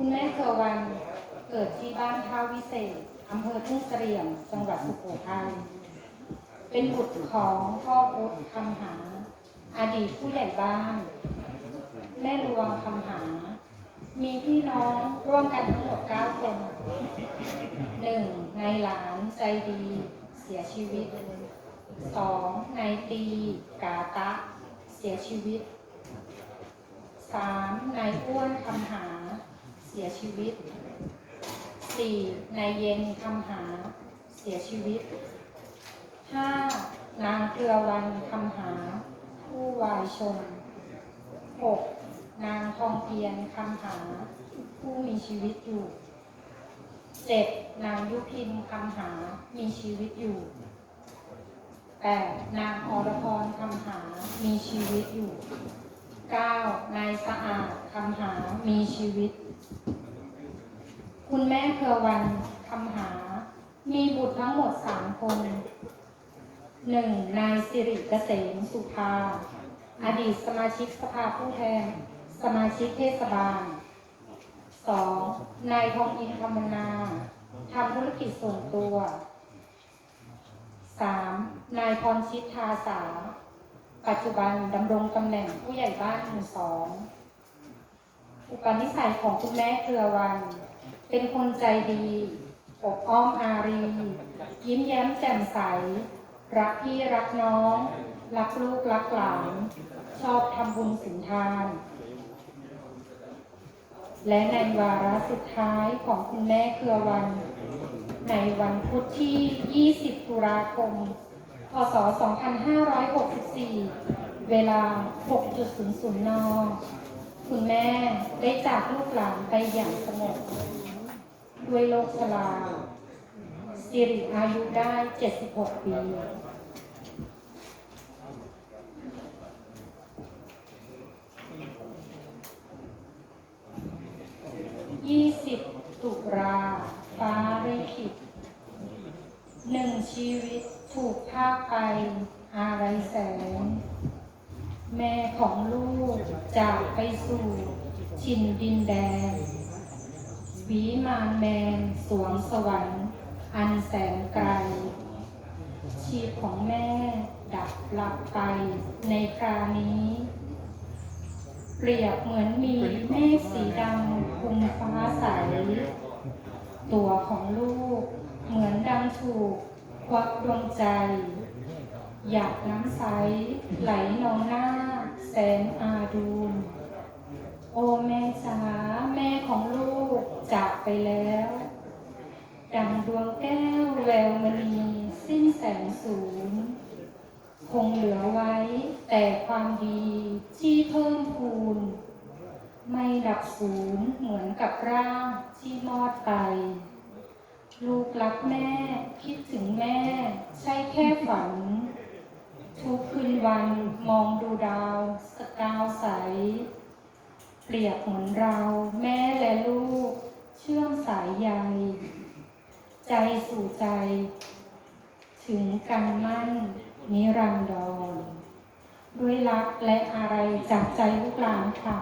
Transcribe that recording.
คุณแม่เครือวันเกิดที่บ้านท่าวิเศษอำเภอทุ่งเสลี่ยม จังหวัดสุโขทัย เป็นบุตรของพ่อพุทธคำหา อดีตผู้ใหญ่บ้าน แม่ลวงคำหา มีพี่น้องร่วมกันทั้งหมด 9 คนหนึ่งนายหลานใจดีเสียชีวิตสองนายตีกาตะ เสียชีวิตสามนายอ้วนคำหา สียชีวิตสี่นายเย็นคำหา เสียชีวิตห้านางเครือวันคำหา ผู้วายชนหกนางทองเพียรคำหา ผู้มีชีวิตอยู่เจ็ดนางยุพินคำหา มีชีวิตอยู่แปดนางอรพรคำหา มีชีวิตอยู่เก้านายสะอาดคำหา มีชีวิต คุณแม่เครือวันคำหา มีบุตรทั้งหมดสามคนหนึ่งนายสิริเกษมสุภา อดีตสมาชิกสภาผู้แทน สมาชิกเทศบาลสองนายทองอินธรรมนาทำธุรกิจส่วนตัวสามนายพรชิตทาสา ปัจจุบันดำรงตำแหน่งผู้ใหญ่บ้านหมู่สองอุปนิสัยของคุณแม่เครือวัน เป็นคนใจดีอบอ้อมอารี ยิ้มแย้มแจ่มใส รักพี่รักน้อง รักลูกรักหลานชอบทำบุญสินทาน และในวาระสุดท้ายของคุณแม่เครือวัน ในวันพุธที่ 20 ตุลาคม พศ 2564 เวลา 6.00 น คุณแม่ได้จากลูกหลานไปอย่างสงบ ด้วยโรคชราสิริอายุได้ 76 ปี20ตุลาฟ้าได้ขิดหนึ่งชีวิตถูกพากไปอะไรแสนแม่ของลูกจากไปสู่ชินดินแดน วิมานแมนสวงสวรรค์อันแสนไกล ชีพของแม่ดับหลับไปในครานี้ เปรียบเหมือนมีเมฆสีดำคลุมฟ้าใส ตัวของลูกเหมือนดังถูกควักดวงใจหยาดน้ำใสไหลนองหน้าแสนอาดูล โอแม่จ๋าแม่ของลูกจากไปแล้ว ดังดวงแก้วแววมณีสิ้นแสงสูงคงเหลือไว้แต่ความดีที่เพิ่มพูน ไม่ดับสูญเหมือนกับร่างที่มอดไป ลูกรักแม่คิดถึงแม่ ใช่แค่ฝัน ทุกคืนวันมองดูดาว สกาวใส เปรียบเหมือนเรา แม่และลูก เชื่อมสายใยใจสู่ใจ ถึงกันมั่น นิรันดรด้วยรักและอะไรจากใจลูกหลานค่ะ